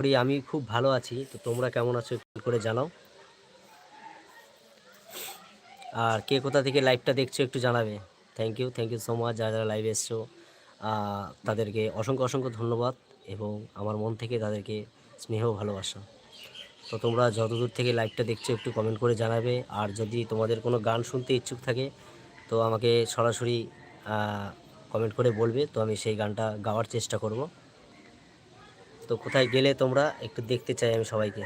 করি, আমি খুব ভালো আছি। তো তোমরা কেমন আছো একটু করে জানাও। আর কে কোথা থেকে লাইভটা দেখছ একটু জানাবে। Thank you thank you so much যারা যারা লাইভে এসছো। তাদেরকে অসংখ্য অসংখ্য ধন্যবাদ এবং আমার মন থেকে তাদেরকে স্নেহ ভালোবাসা। তো তোমরা যতদূর থেকে লাইভটা দেখছ একটু কমেন্ট করে জানাবে। আর যদি তোমাদের কোনো গান শুনতে ইচ্ছুক থাকে, তো আমাকে সরাসরি কমেন্ট করে বলবে। তো আমি সেই গানটা গাওয়ার চেষ্টা করব। তো কোথায় গেলে তোমরা একটু দেখতে চাই আমি সবাইকে।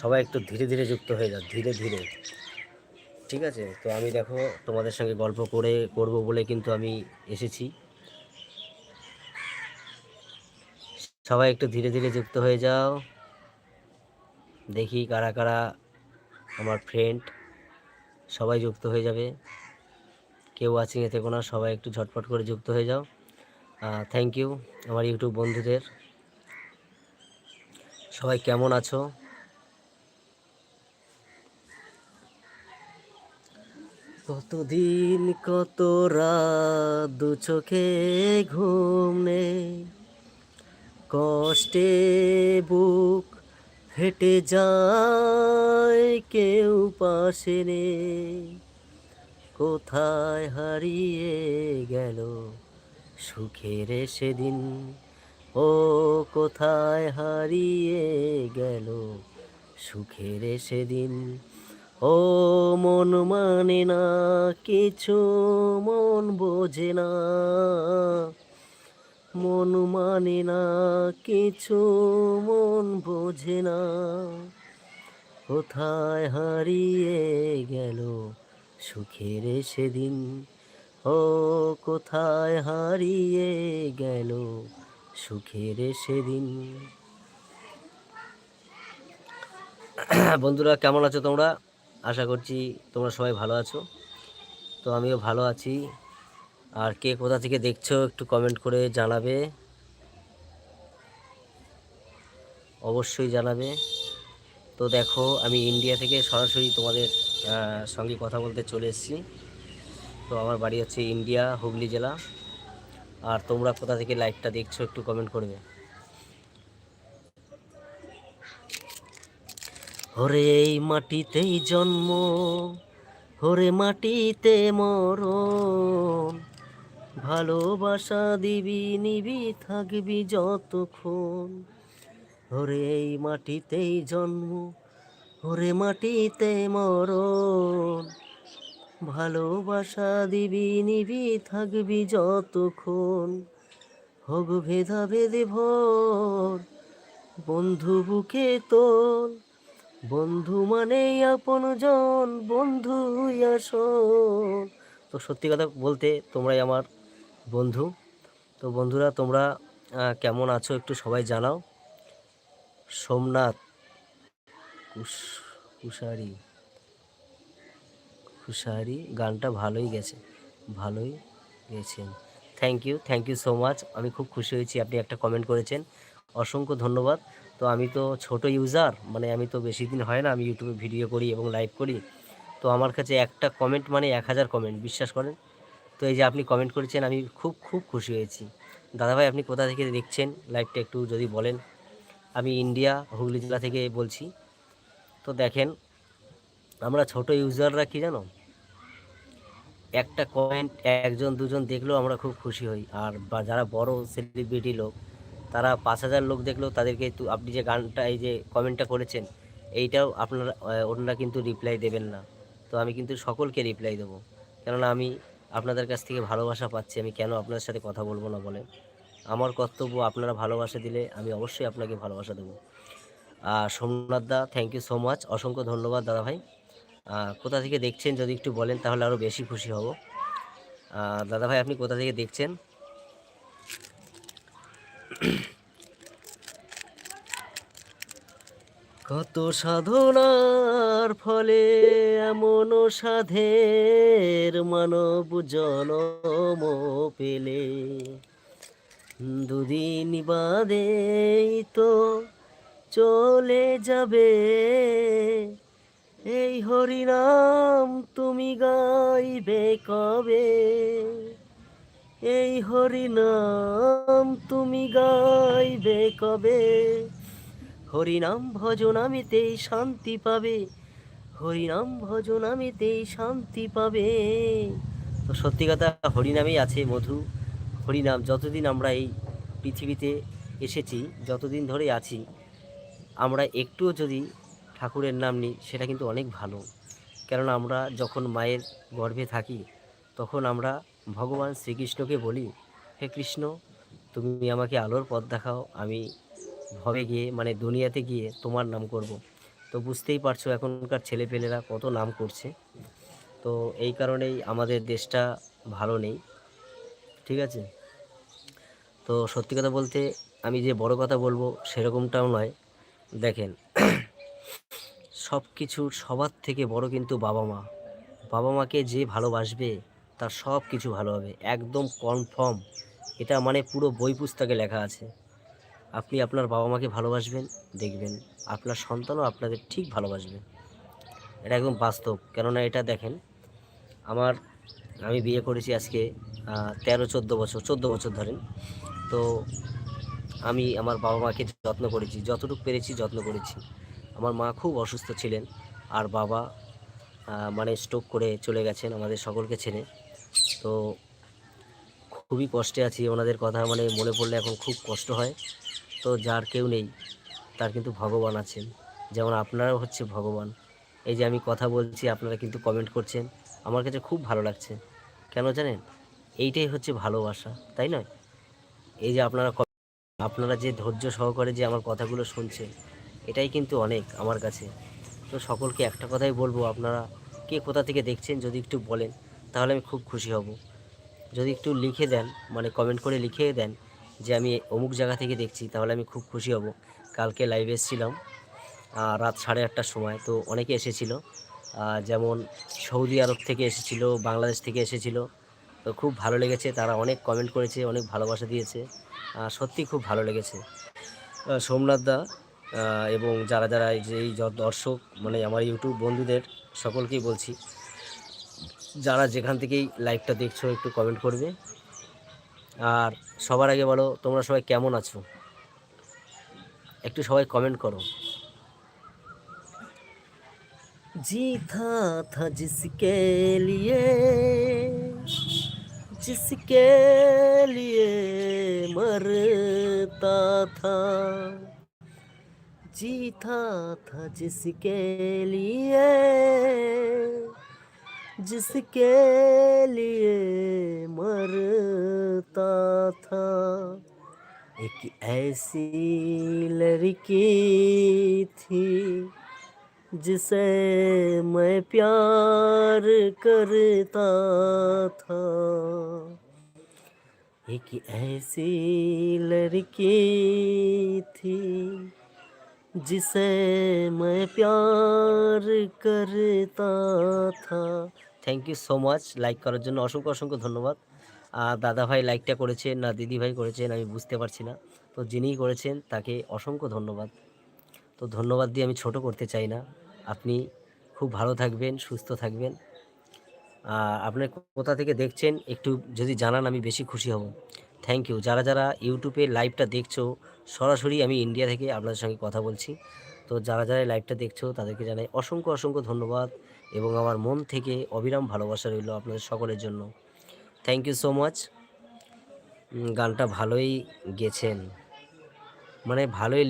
সবাই একটু ধীরে ধীরে যুক্ত হয়ে যাও, ধীরে ধীরে। ঠিক আছে? তো আমি দেখো তোমাদের সঙ্গে গল্প করে, করব বলে কিন্তু আমি এসেছি। সবাই একটু ধীরে ধীরে যুক্ত হয়ে যাও। দেখি কারা কারা আমার ফ্রেন্ড সবাই যুক্ত হয়ে যাবে। কেউ ওয়াচিংয়ে থেকো না সবাই একটু ঝটপট করে যুক্ত হয়ে যাও। থ্যাংক ইউ আমার ইউটিউব বন্ধুদের। সবাই কেমন আছো? কতদিন কত রাত দু চোখে ঘুম নেই। কষ্টে বুক ফেটে যায়, কেউ পাশে নেই। কোথায় হারিয়ে গেল সুখের সেদিন? ও কোথায় হারিয়ে গেল সুখের সেদিন? ও মন মানে না কিছু, মন বোঝে না। মন মানে না কিছু, মন বোঝে না। কোথায় হারিয়ে গেল সুখের সেদিন? ও কোথায় হারিয়ে গেল সুখের সেদিন। বন্ধুরা, কেমন আছো তোমরা? আশা করছি তোমরা সবাই ভালো আছো। তো আমিও ভালো আছি। আর কে কোথা থেকে দেখছ একটু কমেন্ট করে জানাবে। অবশ্যই জানাবে। তো দেখো, আমি ইন্ডিয়া থেকে সরাসরি তোমাদের সঙ্গে কথা বলতে চলে এসেছি। তো আমার বাড়ি হচ্ছে ইন্ডিয়া হুগলি জেলা। আর তোমরা কোথা থেকে লাইভটা দেখছ একটু কমেন্ট করবে হরে এই মাটিতেই জন্ম হরে মাটিতে মরণ। ভালোবাসা দিবি, নিবি, থাকবি যতক্ষণ। হরে এই মাটিতেই জন্ম হরে মাটিতে মরণ। ভালোবাসা দিবি, নিবি, থাকবি যতক্ষণ। হোক ভেদা ভেদে ভর, বন্ধু বুকে তোল বন্ধু মানে আপন জন বন্ধু আসন তো সত্যি কথা বলতে তোমরাই আমার বন্ধু। তো বন্ধুরা, তোমরা কেমন আছো একটু সবাই জানাও। সোমনাথ কুশ কুশারি। কুশারি গানটা ভালোই গেছে, ভালোই গেছেন thank you thank you so much আমি খুব খুশি হয়েছি, আপনি একটা কমেন্ট করেছেন। অসংখ্য ধন্যবাদ। তো আমি তো ছোট ইউজার মানে আমি তো বেশি দিন হয় না, আমি ইউটিউবে ভিডিও করি এবং লাইভ করি। তো আমার কাছে একটা কমেন্ট মানে এক হাজার কমেন্ট বিশ্বাস করেন? তো এই যে আপনি কমেন্ট করেছেন, আমি খুব খুব খুশি হয়েছি। দাদাভাই, আপনি কোথা থেকে দেখছেন? লাইভটা একটু যদি বলেন। আমি ইন্ডিয়া হুগলি জেলা থেকে বলছি। তো দেখেন, আমরা ছোট ইউজাররা কি জানো? একটা কমেন্ট একজন, দুজন দেখলেও আমরা খুব খুশি হই। আর বা যারা বড় সেলিব্রিটি লোক, তারা পাঁচ হাজার লোক দেখলেও তাদেরকে একটু আপনি যে গানটা, এই যে কমেন্টটা করেছেন, এইটাও আপনারা ওনারা কিন্তু রিপ্লাই দেবেন না। তো আমি কিন্তু সকলকে রিপ্লাই দেবো। কেননা আমি আপনাদের কাছ থেকে ভালোবাসা পাচ্ছি, আমি কেন আপনার সাথে কথা বলব না বলেন? আমার কর্তব্য আপনারা ভালোবাসা দিলে আমি অবশ্যই আপনাকে ভালোবাসা দেবো। আর Somnath da thank you so much অসংখ্য ধন্যবাদ দাদা ভাই কোথা থেকে দেখছেন যদি একটু বলেন তাহলে আরও বেশি খুশি হব। দাদা ভাই, আপনি কোথা থেকে দেখছেন? কত সাধনার ফলে এমন সাধের মানব জনম পেলে। দুদিন বাদেই তো চলে যাবে। এই হরিনাম তুমি গাইবে কবে? এই হরিনাম তুমি গাইবে কবে? হরিনাম ভজনামিতেই শান্তি পাবে। হরিনাম ভজনামিতেই শান্তি পাবে। তো সত্যি কথা, হরিনামেই আছে মধু। হরিনাম, যতদিন আমরা এই পৃথিবীতে এসেছি, যতদিন ধরে আছি, আমরা একটুও যদি ঠাকুরের নাম নিই, সেটা কিন্তু অনেক ভালো। কেননা আমরা যখন মায়ের গর্ভে থাকি, তখন আমরা ভগবান শ্রীকৃষ্ণকে বলি, হে কৃষ্ণ, তুমি আমাকে আলোর পথ দেখাও, আমি ভবে গিয়ে মানে দুনিয়াতে গিয়ে তোমার নাম করব। তো বুঝতেই পারছ এখনকার ছেলেপেলেরা কত নাম করছে। তো এই কারণেই আমাদের দেশটা ভালো নেই। ঠিক আছে? তো সত্যি কথা বলতে, আমি যে বড় কথা বলব, সেরকমটাও নয়। দেখেন সব কিছুর সবার থেকে বড় কিন্তু বাবা মা। বাবা মাকে যে ভালোবাসবে, তার সব কিছু ভালো হবে, একদম কনফার্ম এটা মানে পুরো বই পুস্তকে লেখা আছে। আপনি আপনার বাবা মাকে ভালোবাসবেন, দেখবেন আপনার সন্তানও আপনাদের ঠিক ভালোবাসবে। এটা একদম বাস্তব, কেননা এটা দেখেন, আমার আমি বিয়ে করেছি আজকে তেরো, চোদ্দ বছর চোদ্দ বছর ধরেন। তো আমি আমার বাবা মাকে যত্ন করেছি, যতটুকু পেরেছি যত্ন করেছি। আমার মা খুব অসুস্থ ছিলেন আর বাবা মানে স্ট্রোক করে চলে গেছেন আমাদের সকলকে ছেড়ে তো খুবই কষ্টে আছি, ওনাদের কথা মানে মনে পড়লে এখন খুব কষ্ট হয়। তো যার কেউ নেই, তার কিন্তু ভগবান আছেন। যেমন আপনারাও হচ্ছে ভগবান। এই যে আমি কথা বলছি, আপনারা কিন্তু কমেন্ট করছেন, আমার কাছে খুব ভালো লাগছে। কেন জানেন? এইটাই হচ্ছে ভালোবাসা, তাই নয়? এই যে আপনারা আপনারা যে ধৈর্য সহকারে যে আমার কথাগুলো শুনছেন এটাই কিন্তু অনেক আমার কাছে। তো সকলকে একটা কথাই বলব, আপনারা কে কোথা থেকে দেখছেন যদি একটু বলেন, তাহলে আমি খুব খুশি হব। যদি একটু লিখে দেন মানে কমেন্ট করে লিখে দেন যে আমি অমুক জায়গা থেকে দেখছি, তাহলে আমি খুব খুশি হব। কালকে লাইভে এসেছিলাম রাত সাড়ে আটটার সময়, তো অনেকে এসেছিল যেমন সৌদি আরব থেকে এসেছিল, বাংলাদেশ থেকে এসেছিল, তো খুব ভালো লেগেছে, তারা অনেক কমেন্ট করেছে, অনেক ভালোবাসা দিয়েছে সত্যি খুব ভালো লেগেছে। সোমনাথ দা এবং যারা যারা এই যে এই য- দর্শক মানে আমার ইউটিউব বন্ধুদের সকলকেই বলছি যারা যেখান থেকেই লাইভটা দেখছো একটু কমেন্ট করবে আর সবার আগে বলো তোমরা সবাই কেমন আছো একটু সবাই কমেন্ট করো जीता था जिसके लिए जिसके लिए मरता था जीता था जिसके लिए जिसके लिए मरता था। एक ऐसी लड़की थी जिसे मैं प्यार करता था। एक ऐसी लड़की थी जिसे मैं প্যার করতা থা thank you so much like করার জন্য অসংখ্য অসংখ্য ধন্যবাদ আর দাদা ভাই লাইকটা করেছেন না দিদি ভাই করেছেন আমি বুঝতে পারছি না তো যিনিই করেছেন তাকে অসংখ্য ধন্যবাদ তো ধন্যবাদ দিয়ে আমি ছোট করতে চাই না আপনি খুব ভালো থাকবেন সুস্থ থাকবেন আর আপনি কোথা থেকে দেখছেন একটু যদি জানান আমি বেশি খুশি হব থ্যাংক ইউ যারা যারা ইউটিউবে লাইভটা দেখছো সরাসরি আমি ইন্ডিয়া থেকে আপনাদের সঙ্গে কথা বলছি। তো যারা যারা লাইভটা দেখছ, তাদেরকে জানাই অসংখ্য অসংখ্য ধন্যবাদ এবং আমার মন থেকে অবিরাম ভালোবাসা রইল আপনাদের সকলের জন্য। থ্যাংক ইউ সো মাচ গানটা ভালোই গেছেন। মানে ভালোই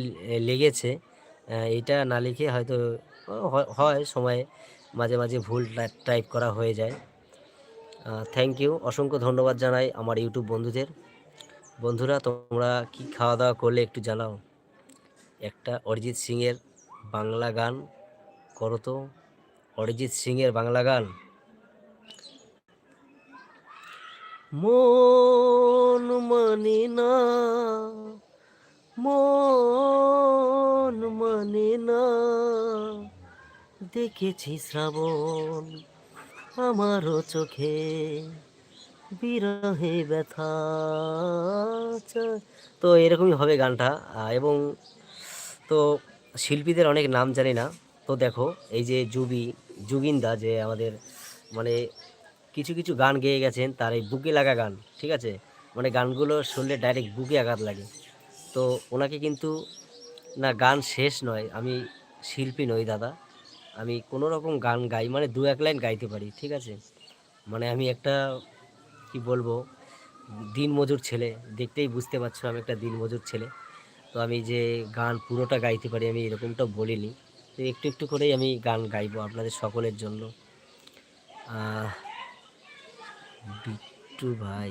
লেগেছে এটা না লিখে হয়তো হয় সময়ে মাঝে মাঝে ভুল টাইপ করা হয়ে যায়। থ্যাংক ইউ অসংখ্য ধন্যবাদ জানাই আমার ইউটিউব বন্ধুদের। বন্ধুরা, তোমরা কি খাওয়া দাওয়া করলে একটু জানাও। একটা অরিজিৎ সিংয়ের বাংলা গান করো তো। অরিজিৎ সিংয়ের বাংলা গান। মন মানে না, মন মানে না। দেখেছি শ্রাবণ আমারও চোখে বিরহে ব্যথা তো এরকমই হবে গানটা। এবং তো শিল্পীদের অনেক নাম জানি না। তো দেখো, এই যে জুবি জুগিন্দা যে আমাদের মানে কিছু কিছু গান গেয়ে গেছেন, তার এই বুকে লাগা গান, ঠিক আছে? মানে গানগুলো শুনলে ডাইরেক্ট বুকে আঘাত লাগে। তো ওনাকে কিন্তু না গান শেষ নয়, আমি শিল্পী নই দাদা। আমি কোনো রকম গান গাই মানে দু এক লাইন গাইতে পারি, ঠিক আছে? মানে আমি একটা কি বলব দিন মজুর ছেলে, দেখতেই বুঝতে পারছ আমি একটা দিন মজুর ছেলে। তো আমি যে গান পুরোটা গাইতে পারি আমি এরকমটা বলিনি। তো একটু একটু করেই আমি গান গাইবো আপনাদের সকলের জন্য। বিট্টু ভাই।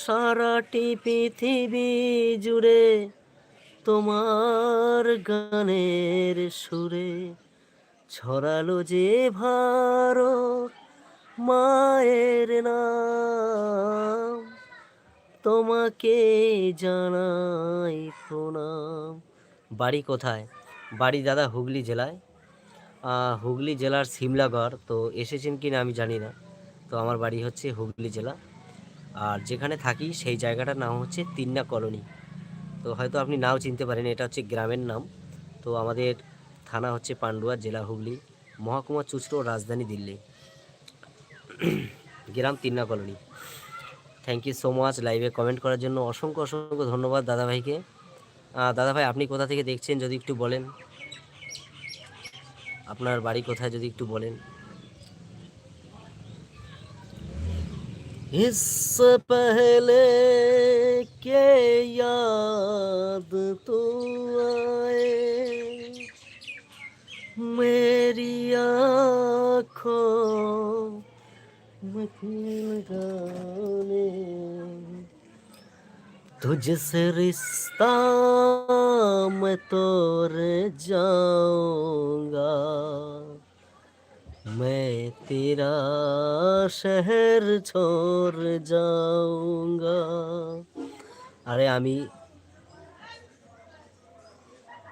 সারাটি পৃথিবী জুড়ে তোমার গানের সুরে ছড়ালো যে ভারত মায়ের নাম। তোমাকে জানাই প্রণাম। বাড়ি কোথায়? বাড়ি দাদা হুগলি জেলায়। হুগলি জেলার সিমলাগড়। তো এসেছেন কি না আমি জানি না। তো আমার বাড়ি হচ্ছে হুগলি জেলা। আর যেখানে থাকি সেই জায়গাটার নাম হচ্ছে তিন্না কলোনি। তো হয়তো আপনি নাও চিনতে পারেন, এটা হচ্ছে গ্রামের নাম। তো আমাদের থানা হচ্ছে পান্ডুয়া, জেলা হুগলি, মহকুমা চুচড়ো, রাজধানী দিল্লি। গ্রাম Tinna colony. Thank you so much লাইভে কমেন্ট করার জন্য। অসংখ্য অসংখ্য ধন্যবাদ দাদাভাইকে। দাদাভাই, আপনি কোথা থেকে দেখছেন যদি একটু বলেন? আপনার বাড়ি কোথায় যদি একটু বলেন? इससे पहले के याद तू आए। मेरी आँखों गाने। तुझसे रिश्ता मैं तोड़ जाऊँगा। मैं तेरा शहर छोड़ जाऊंगा আরে আমি